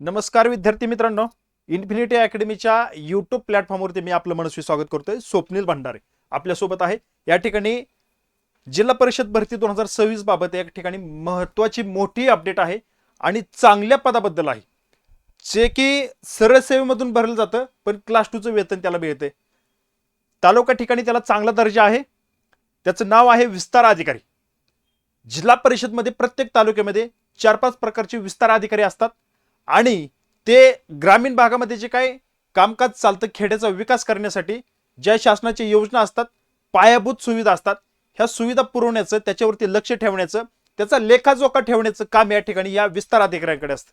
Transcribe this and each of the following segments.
नमस्कार विद्यार्थी मित्रांनो. इन्फिनिटी अकॅडमीच्या युट्यूब प्लॅटफॉर्मवरती मी आपलं मनस्वी स्वागत करतोय. स्वप्नील भंडारे आपल्यासोबत आहे. या ठिकाणी जिल्हा परिषद भरती दोन हजार सव्वीस बाबत या ठिकाणी महत्वाची मोठी अपडेट आहे आणि चांगल्या पदाबद्दल आहे. जे की सरळ सेवेमधून भरलं जातं पण क्लास टूचं वेतन त्याला मिळते तालुका ठिकाणी त्याला चांगला दर्जा आहे. त्याचं नाव आहे विस्तार अधिकारी. जिल्हा परिषदमध्ये प्रत्येक तालुक्यामध्ये चार पाच प्रकारचे विस्तार अधिकारी असतात. आणि ते ग्रामीण भागामध्ये जे काही कामकाज चालतं खेड्याचा विकास करण्यासाठी ज्या शासनाच्या योजना असतात पायाभूत सुविधा असतात ह्या सुविधा पुरवण्याचं त्याच्यावरती लक्ष ठेवण्याचं त्याचा लेखाजोखा ठेवण्याचं काम या ठिकाणी या विस्तार अधिकाऱ्यांकडे असतं.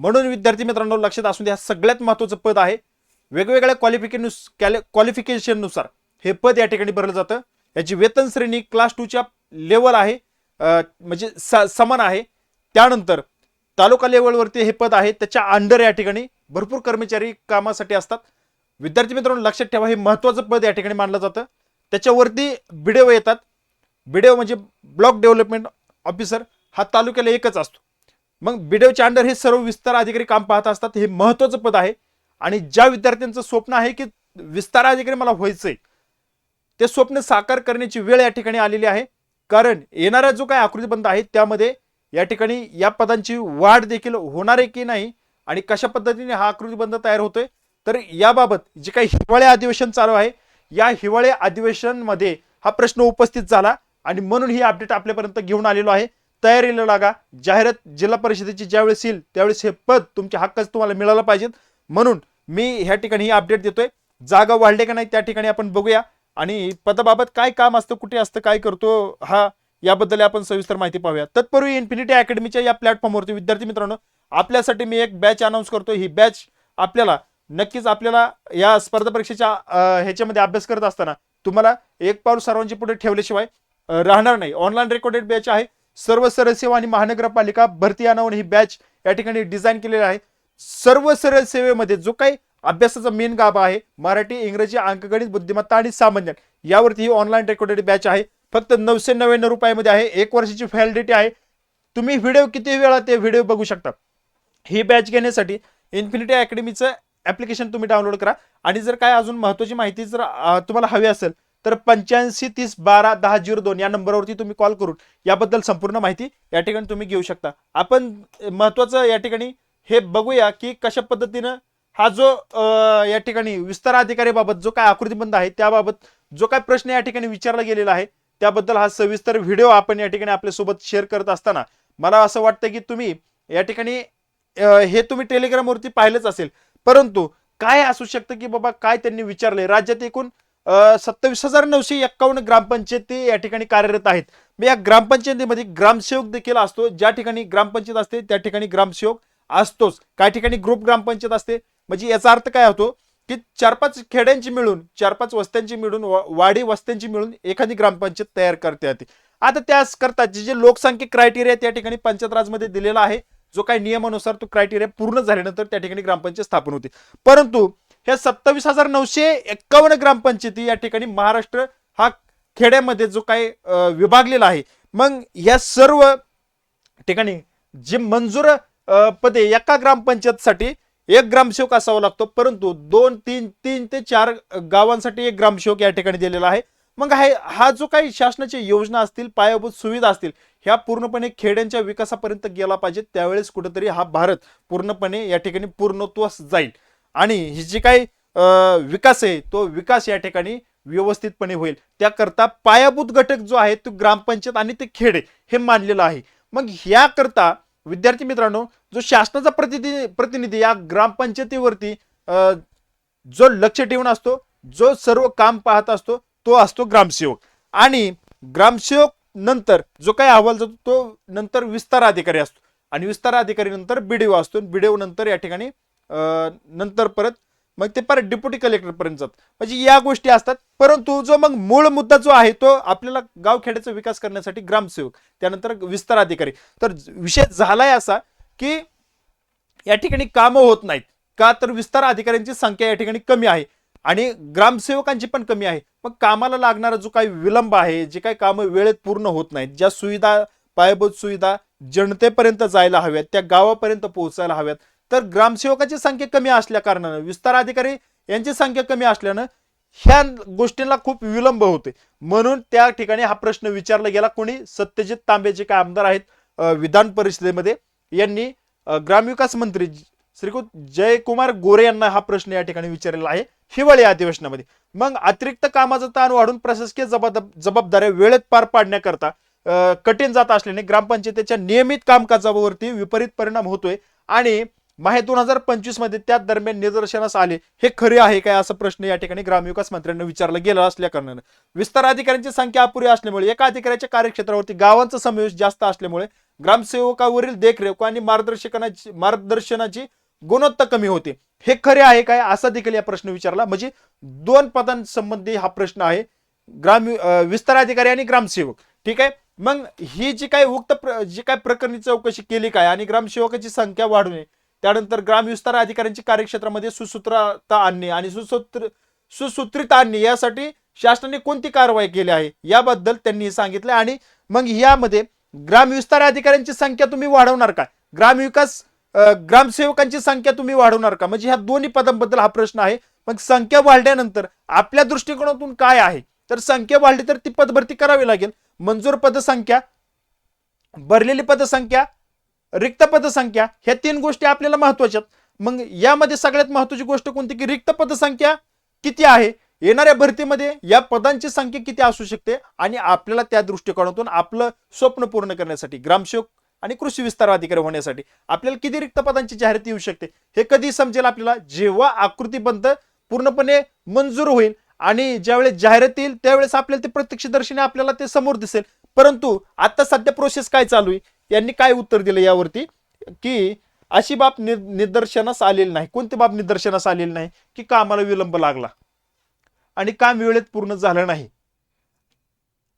म्हणून विद्यार्थी मित्रांनो लक्षात असून द्या सगळ्यात महत्वाचं पद आहे. वेगवेगळ्या क्वालिफिकेशन क्वालिफिकेशननुसार हे पद या ठिकाणी भरलं जातं. याची वेतन श्रेणी क्लास टूच्या लेवल आहे म्हणजे स- समान आहे. त्यानंतर तालुका लेवलवरती हे पद आहे. त्याच्या अंडर या ठिकाणी भरपूर कर्मचारी कामासाठी असतात. विद्यार्थी मित्रांनो लक्षात ठेवा हे महत्वाचं पद या ठिकाणी मानलं जातं. त्याच्यावरती बिडेओ येतात. बिडेओ म्हणजे ब्लॉक डेव्हलपमेंट ऑफिसर हा तालुक्याला एकच असतो. मग बिडेओच्या अंडर हे सर्व विस्तार अधिकारी काम पाहत असतात. हे महत्वाचं पद आहे. आणि ज्या विद्यार्थ्यांचं स्वप्न आहे की विस्तार अधिकारी मला व्हायचंय ते स्वप्न साकार करण्याची वेळ या ठिकाणी आलेली आहे. कारण येणारा जो काय आकृतीबंध आहे त्यामध्ये या ठिकाणी या पदांची वाढ देखील होणार आहे की नाही आणि कशा पद्धतीने हा आकृतीबंध तयार होतोय? तर याबाबत जे काही हिवाळे अधिवेशन चालू आहे या हिवाळी अधिवेशनमध्ये हा प्रश्न उपस्थित झाला आणि म्हणून ही अपडेट आपल्यापर्यंत घेऊन आलेलो आहे. तयारीला लागा. जाहिरात जिल्हा परिषदेची ज्यावेळेस येईल त्यावेळेस हे पद तुमच्या हक्काच तुम्हाला मिळालं पाहिजेत. म्हणून मी ह्या ठिकाणी ही अपडेट देतोय. जागा वाढले का नाही त्या ठिकाणी आपण बघूया. आणि पदाबाबत काय काम असतं कुठे असतं काय करतो हा याबद्दल आपण सविस्तर माहिती पाहूया. तत्पूर्वी इन्फिनिटी अकॅडमीच्या या प्लॅटफॉर्मवरती विद्यार्थी मित्रांनो आपल्यासाठी मी एक बॅच अनाऊन्स करतो ही बॅच आपल्याला नक्कीच आपल्याला या स्पर्धा परीक्षेच्या ह्याच्यामध्ये अभ्यास करत असताना तुम्हाला एक पाऊल सर्वांची पुढे ठेवल्याशिवाय राहणार नाही. ऑनलाईन रेकॉर्डेड बॅच आहे. सर्व सरळ सेवा आणि महानगरपालिका भरती या ही बॅच या ठिकाणी डिझाईन केलेली आहे. सर्व सरळ सेवेमध्ये जो काही अभ्यासाचा मेन गाभा आहे मराठी इंग्रजी अंकगणित बुद्धिमत्ता आणि सामान्य यावरती ही ऑनलाईन रेकॉर्डेड बॅच आहे. फक्त नऊशे नव्याण्णव रुपयामध्ये आहे. एक वर्षाची व्हॅलिडिटी आहे. तुम्ही व्हिडिओ किती वेळा ते व्हिडिओ बघू शकता. ही बॅच घेण्यासाठी इन्फिनिटी अकॅडमीचं ॲप्लिकेशन तुम्ही डाउनलोड करा. आणि जर काय अजून महत्त्वाची माहिती जर तुम्हाला हवी असेल तर पंच्याऐंशी तीस बारा दहा झिरो दोन या नंबरवरती तुम्ही कॉल करून याबद्दल संपूर्ण माहिती या ठिकाणी तुम्ही घेऊ शकता. आपण महत्त्वाचं या ठिकाणी हे बघूया की कशा पद्धतीनं हा जो या ठिकाणी विस्तार अधिकारीबाबत जो काय आकृतीबंध आहे त्याबाबत जो काय प्रश्न या ठिकाणी विचारला गेलेला आहे त्याबद्दल हा सविस्तर व्हिडिओ आपण या ठिकाणी आपल्यासोबत शेअर करत असताना मला असं वाटतं की तुम्ही या ठिकाणी हे तुम्ही टेलिग्रामवरती पाहिलंच असेल. परंतु काय असू शकतं की बाबा काय त्यांनी विचारले राज्यात एकूण सत्तावीस हजार नऊशे एक्कावन्न ग्रामपंचायती या ठिकाणी कार्यरत आहेत. मग या ग्रामपंचायतीमध्ये ग्रामसेवक देखील असतो. ज्या ठिकाणी ग्रामपंचायत असते त्या ठिकाणी ग्रामसेवक असतोच. काही ठिकाणी ग्रुप ग्रामपंचायत असते. म्हणजे याचा अर्थ काय होतो? की चार पाच खेड्यांची मिळून चार पाच वस्त्यांची मिळून वा- वाडी वस्त्यांची मिळून एखादी ग्रामपंचायत तयार करते येते आता त्याच करता जे जे लोकसंख्या क्रायटेरिया त्या ठिकाणी पंचायत राजमध्ये दिलेला आहे जो काही नियमानुसार तो क्रायटेरिया पूर्ण झाल्यानंतर त्या ठिकाणी ग्रामपंचायत स्थापन होते. परंतु ह्या सत्तावीस हजार नऊशे एक्कावन्न ग्रामपंचायती या ठिकाणी महाराष्ट्र हा खेड्यामध्ये जो काही विभागलेला आहे. मग या सर्व ठिकाणी जे मंजूर पदे एका ग्रामपंचायतसाठी एक ग्रामसेवक असावा लागतो परंतु दोन तीन तीन ते चार गावांसाठी एक ग्रामसेवक या ठिकाणी दिलेला आहे. मग हा हा जो काही शासनाच्या योजना असतील पायाभूत सुविधा असतील ह्या पूर्णपणे खेड्यांच्या विकासापर्यंत गेला पाहिजे. त्यावेळेस कुठेतरी हा भारत पूर्णपणे या ठिकाणी पूर्णत्वास जाईल. आणि ही जी काही विकास आहे तो विकास या ठिकाणी व्यवस्थितपणे होईल. त्याकरता पायाभूत घटक जो आहे तो ग्रामपंचायत आणि ते खेडे हे मानलेलं आहे. मग ह्याकरता विद्यार्थी मित्रांनो जो शासनाचा प्रतिनिधी प्रतिनिधी या ग्रामपंचायतीवरती जो लक्ष ठेवून असतो जो सर्व काम पाहत असतो तो असतो ग्रामसेवक. आणि ग्रामसेवक नंतर जो काही अहवाल जातो तो नंतर विस्तार अधिकारी असतो. आणि विस्तार अधिकारी नंतर बीडीओ असतो. बीडीओ नंतर या ठिकाणी नंतर परत मग ते परत डेप्युटी कलेक्टरपर्यंत जात म्हणजे या गोष्टी असतात. परंतु जो मग मूळ मुद्दा जो आहे तो आपल्याला गावखेड्याचा विकास करण्यासाठी ग्रामसेवक त्यानंतर विस्तार अधिकारी. तर विषय झालाय असा की या ठिकाणी कामं होत नाहीत. का तर विस्तार अधिकाऱ्यांची संख्या या ठिकाणी कमी आहे आणि ग्रामसेवकांची पण कमी आहे. मग कामाला लागणारा जो काही विलंब आहे जे काही कामं वेळेत पूर्ण होत नाहीत ज्या सुविधा पायाभूत सुविधा जनतेपर्यंत जायला हव्यात त्या गावापर्यंत पोहोचायला हव्यात तर ग्रामसेवकाची संख्या कमी असल्या कारणानं विस्तार अधिकारी यांची संख्या कमी असल्यानं ह्या गोष्टींना खूप विलंब होते म्हणून त्या ठिकाणी हा प्रश्न विचारला गेला. कोणी? सत्यजित तांबे जे काय आमदार आहेत? विधान परिषदेमध्ये. यांनी ग्रामविकास मंत्री श्रीकुत जयकुमार गोरे यांना हा प्रश्न या ठिकाणी विचारलेला आहे हिवाळी अधिवेशनामध्ये. मग अतिरिक्त कामाचा ताण वाढून प्रशासकीय जबाब जबाबदाऱ्या वेळेत पार पाडण्याकरता कठीण जात असल्याने ग्रामपंचायतीच्या नियमित कामकाजावरती विपरीत परिणाम होतोय. आणि माहे दोन हजार पंचवीसमध्ये त्या दरम्यान निदर्शनास आले. हे खरे आहे काय असा प्रश्न या ठिकाणी ग्रामविकास मंत्र्यांना विचारला गेला असल्या कारणानं. विस्तार अधिकाऱ्यांची संख्या अपुरी असल्यामुळे एका अधिकाऱ्याच्या कार्यक्षेत्रावरती गावांचा समावेश जास्त असल्यामुळे ग्रामसेवकावरील देखरेख आणि मार्गदर्शकाची मार्गदर्शनाची गुणवत्ता कमी होते. हे खरे आहे काय असा देखील या प्रश्न विचारला. म्हणजे दोन पदांसंबंधी हा प्रश्न आहे. ग्राम विस्तार अधिकारी आणि ग्रामसेवक. ठीक आहे? मग ही जी काही उक्त प्र- जी काय प्रकरणी चौकशी केली काय आणि ग्रामसेवकाची संख्या वाढवणे त्यानंतर ग्राम विस्तार अधिकाऱ्यांची कार्यक्षेत्रामध्ये सुसूत्रता आणणे आणि सुसूत्र सुसूत्रित आणणे यासाठी शासनाने कोणती कारवाई केली आहे? याबद्दल त्यांनी सांगितलं आणि मग यामध्ये ग्राम विस्तार अधिकाऱ्यांची संख्या तुम्ही वाढवणार का? ग्रामविकास ग्रामसेवकांची संख्या तुम्ही वाढवणार का? म्हणजे ह्या दोन्ही पदांबद्दल हा प्रश्न आहे. मग संख्या वाढल्यानंतर आपल्या दृष्टिकोनातून काय आहे? तर संख्या वाढली तर ती पदभरती करावी लागेल. मंजूर पदसंख्या भरलेली पदसंख्या रिक्त पदसंख्या ह्या तीन गोष्टी आपल्याला महत्त्वाच्या आहेत. मग यामध्ये सगळ्यात महत्वाची गोष्ट कोणती की रिक्त पदसंख्या किती आहे? येणाऱ्या भरतीमध्ये या पदांची संख्या किती असू शकते आणि आपल्याला त्या दृष्टिकोनातून आपलं स्वप्न पूर्ण करण्यासाठी ग्रामसेवक आणि कृषी विस्तार अधिकारी होण्यासाठी आपल्याला किती रिक्त पदांची जाहिरात येऊ शकते? हे कधी समजेल आपल्याला? जेव्हा आकृतीबंध पूर्णपणे मंजूर होईल आणि ज्यावेळेस जाहिरात येईल त्यावेळेस आपल्याला ते प्रत्यक्षदर्शीने आपल्याला ते समोर दिसेल. परंतु आता सध्या प्रोसेस काय चालू आहे? यांनी काय उत्तर दिलं यावरती? की अशी बाब नि- निदर्शनास आलेली नाही. कोणती बाब निदर्शनास आलेली नाही? की कामाला विलंब लागला. आणि काम वेळेत पूर्ण झालं नाही.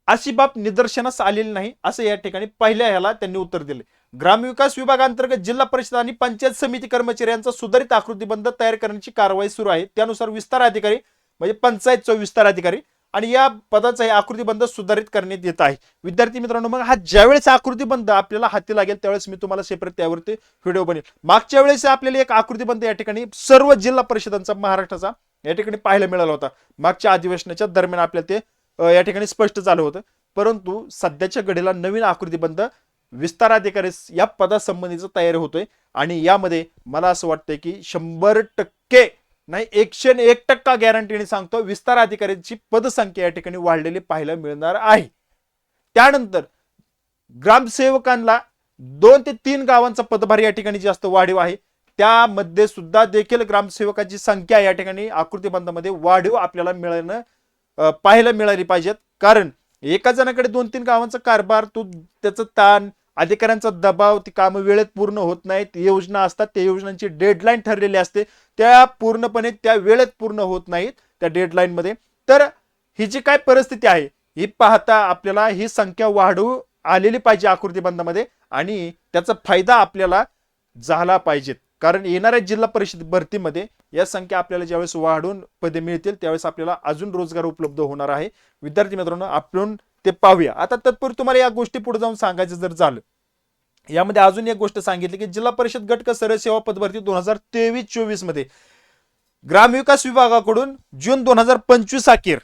अशी बाब निदर्शनास आलेली नाही असं या ठिकाणी पहिल्या ह्याला त्यांनी उत्तर दिले. ग्रामविकास विभागांतर्गत जिल्हा परिषद आणि पंचायत समिती कर्मचाऱ्यांचा सुधारित आकृतीबंध तयार करण्याची कारवाई सुरू आहे. त्यानुसार विस्तार अधिकारी म्हणजे पंचायतचा विस्तार अधिकारी आणि या पदाचा हे आकृतीबंध सुधारित करण्यात येत आहे. विद्यार्थी मित्रांनो मग हा ज्यावेळेस आकृतीबंध आपल्याला हाती लागेल त्यावेळेस मी तुम्हाला सेपरेट त्यावरती व्हिडिओ बनेल मागच्या वेळेस आपल्याला एक आकृतीबंध या ठिकाणी सर्व जिल्हा परिषदांचा महाराष्ट्राचा या ठिकाणी पाहायला मिळाला होता. मागच्या अधिवेशनाच्या दरम्यान आपल्याला ते या ठिकाणी स्पष्ट झालं होतं. परंतु सध्याच्या घडीला नवीन आकृतीबंध विस्तार अधिकारी या पदासंबंधीचं तयारी होतोय. आणि यामध्ये मला असं वाटतंय की शंभर टक्के नाही एकशे एक टक्का गॅरंटीने सांगतो विस्तार अधिकाऱ्यांची पदसंख्या या ठिकाणी वाढलेली पाहायला मिळणार आहे. त्यानंतर ग्रामसेवकांना दोन ते तीन गावांचा पदभार या ठिकाणी जास्त वाढीव आहे. त्यामध्ये सुद्धा देखील ग्रामसेवकाची संख्या या ठिकाणी आकृतीबंधामध्ये वाढीव आपल्याला मिळणं पाहायला मिळाली पाहिजेत. कारण एका जणाकडे दोन तीन गावांचा कारभार तो त्याचं ताण अधिकाऱ्यांचा दबाव ती कामं वेळेत पूर्ण होत नाहीत. योजना असतात त्या योजनांची डेडलाईन ठरलेली असते. त्या पूर्णपणे त्या वेळेत पूर्ण होत नाहीत त्या डेडलाईनमध्ये तर ही जी काय परिस्थिती आहे ही पाहता आपल्याला ही संख्या वाढू आलेली पाहिजे आकृतीबंधामध्ये आणि त्याचा फायदा आपल्याला झाला पाहिजेत कारण येणाऱ्या जिल्हा परिषद भरतीमध्ये या संख्या आपल्याला ज्यावेळेस वाढून पदे मिळतील त्यावेळेस आपल्याला अजून रोजगार उपलब्ध होणार आहे. विद्यार्थी मित्रांनो आपण ते पाहूया. आता तत्पूर्वी तुम्हाला या गोष्टी पुढे जाऊन सांगायचं जर झालं यामध्ये अजून एक गोष्ट सांगितली की जिल्हा परिषद गट क सरळ सेवा पदभरती दोन हजार तेवीस चोवीसमध्ये ग्रामविकास विभागाकडून जून दोन हजार पंचवीस अखेर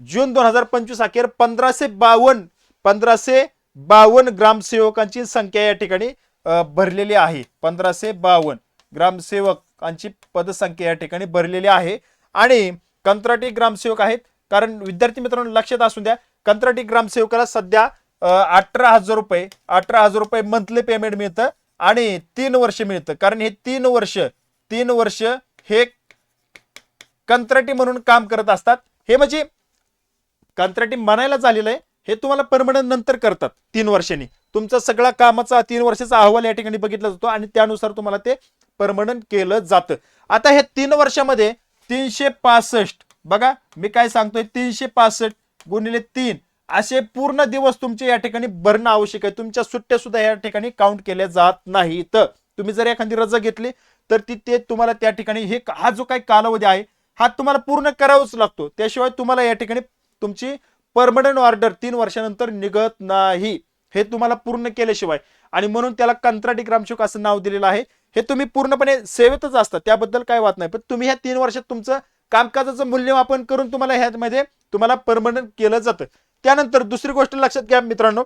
जून दोन हजार पंचवीस अखेर पंधराशे बावन्न पंधराशे बावन्न ग्रामसेवकांची संख्या या ठिकाणी भरलेली आहे. पंधराशे बावन्न ग्रामसेवकांची पदसंख्या या ठिकाणी भरलेली आहे. आणि कंत्राटी ग्रामसेवक आहेत. कारण विद्यार्थी मित्रांनो लक्षात असू द्या कंत्राटी ग्रामसेवकाला सध्या अठरा हजार रुपये अठरा हजार रुपये मंथली पेमेंट मिळतं आणि तीन वर्ष मिळतं. कारण हे तीन वर्ष तीन वर्ष हे कंत्राटी म्हणून काम करत असतात. हे म्हणजे कंत्राटी म्हणायला झालेलं आहे हे तुम्हाला परमनंट नंतर करतात तीन वर्षांनी. तुमचा सगळा कामाचा तीन वर्षाचा अहवाल या ठिकाणी बघितला जातो आणि त्यानुसार तुम्हाला ते परमनंट केलं जातं. आता हे तीन वर्षामध्ये तीनशे पासष्ट बघा मी काय सांगतोय तीनशे पासष्ट गुणिले तीन. असे पूर्ण दिवस तुमचे या ठिकाणी भरणं आवश्यक आहे. तुमच्या सुट्ट्या सुद्धा या ठिकाणी काउंट केल्या जात नाहीत. तुम्ही जर एखादी रजा घेतली तर ती ते तुम्हाला त्या ठिकाणी हे हा जो काही कालावधी आहे हा तुम्हाला पूर्ण करावाच लागतो. त्याशिवाय तुम्हाला या ठिकाणी तुमची परमनंट ऑर्डर तीन वर्षानंतर निघत नाही. हे तुम्हाला पूर्ण केल्याशिवाय. आणि म्हणून त्याला कंत्राटी ग्रामसेवक असं नाव दिलेलं आहे. हे तुम्ही पूर्णपणे सेवेतच असतात त्याबद्दल काय वाद नाही. पण तुम्ही ह्या तीन वर्षात तुमचं कामकाजाचं मूल्यमापन करून तुम्हाला ह्यामध्ये तुम्हाला परमनंट केलं जातं. त्यानंतर दुसरी गोष्ट लक्षात घ्या मित्रांनो.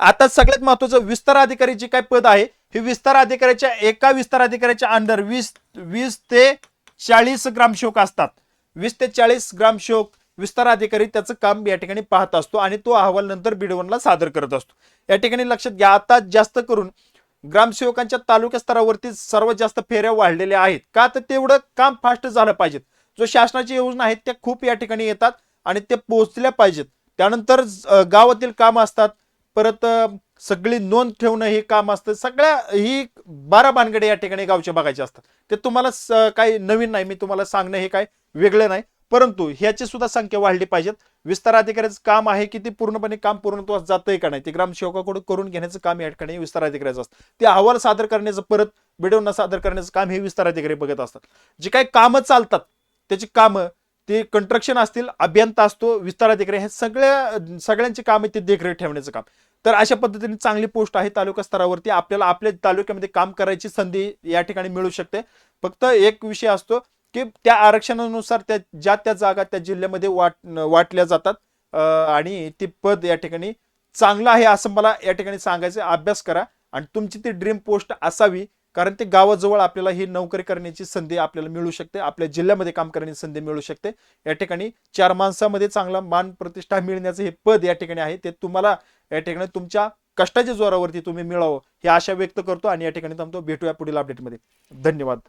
आता सगळ्यात महत्वाचं विस्तार अधिकारी काय पद आहे हे विस्तार अधिकाऱ्याच्या एका विस्तार अधिकाऱ्याच्या अंडर वीस वीस ते चाळीस ग्रामसेवक असतात. वीस ते चाळीस ग्रामसेवक विस्तार अधिकारी त्याचं काम या ठिकाणी पाहत असतो आणि तो अहवाल नंतर बिडवनला सादर करत असतो. या ठिकाणी लक्षात घ्या आता जास्त करून ग्रामसेवकांच्या तालुक्या स्तरावरती सर्वात जास्त फेऱ्या वाढलेल्या आहेत. का? तर तेवढं काम फास्ट झालं पाहिजेत. जो शासनाची योजना आहेत त्या खूप या ठिकाणी येतात आणि ते पोहोचल्या पाहिजेत. त्यानंतर गावातील काम असतात. परत सगळी नोंद ठेवणं हे काम असतं. सगळ्या ही बारा भानगडे या ठिकाणी गावचे बघायचे असतात. ते तुम्हाला स- काही नवीन नाही. मी तुम्हाला सांगणं हे काय वेगळं नाही. परंतु ह्याची सुद्धा संख्या वाढली पाहिजेत. विस्तार अधिकाऱ्याचं काम आहे की ते पूर्णपणे काम पूर्णत्वास जातंय का नाही ते ग्रामसेवकाकडून करून घेण्याचं काम या ठिकाणी विस्तार अधिकाऱ्याचं असतं. ते अहवाल सादर करण्याचं परत बिडवणं सादर करण्याचं काम हे विस्तार अधिकारी बघत असतात. जे काही कामं चालतात त्याची कामं ते कंस्ट्रक्शन असतील अभियंता असतो विस्तार अधिकारी हे सगळ्या सगळ्यांची कामं ते देखरेख ठेवण्याचं काम. तर अशा पद्धतीने चांगली पोस्ट आहे तालुका स्तरावरती आपल्याला आपल्या तालुक्यामध्ये काम करायची संधी या ठिकाणी मिळू शकते. फक्त एक विषय असतो की त्या आरक्षणानुसार त्या ज्या त्या जागा त्या जिल्ह्यामध्ये वाट वाटल्या जातात आणि ते पद या ठिकाणी चांगलं आहे असं मला या ठिकाणी सांगायचं अभ्यास करा आणि तुमची ती ड्रीम पोस्ट असावी. कारण ते गावाजवळ आपल्याला ही नोकरी करण्याची संधी आपल्याला मिळू शकते. आपल्या जिल्ह्यामध्ये काम करण्याची संधी मिळू शकते. या ठिकाणी चार माणसामध्ये चांगला मान प्रतिष्ठा मिळण्याचं हे पद या ठिकाणी आहे. ते तुम्हाला या ठिकाणी तुमच्या कष्टाच्या जोरावरती तुम्ही मिळावं ही आशा व्यक्त करतो आणि या ठिकाणी थांबतो. भेटूया पुढील अपडेटमध्ये धन्यवाद.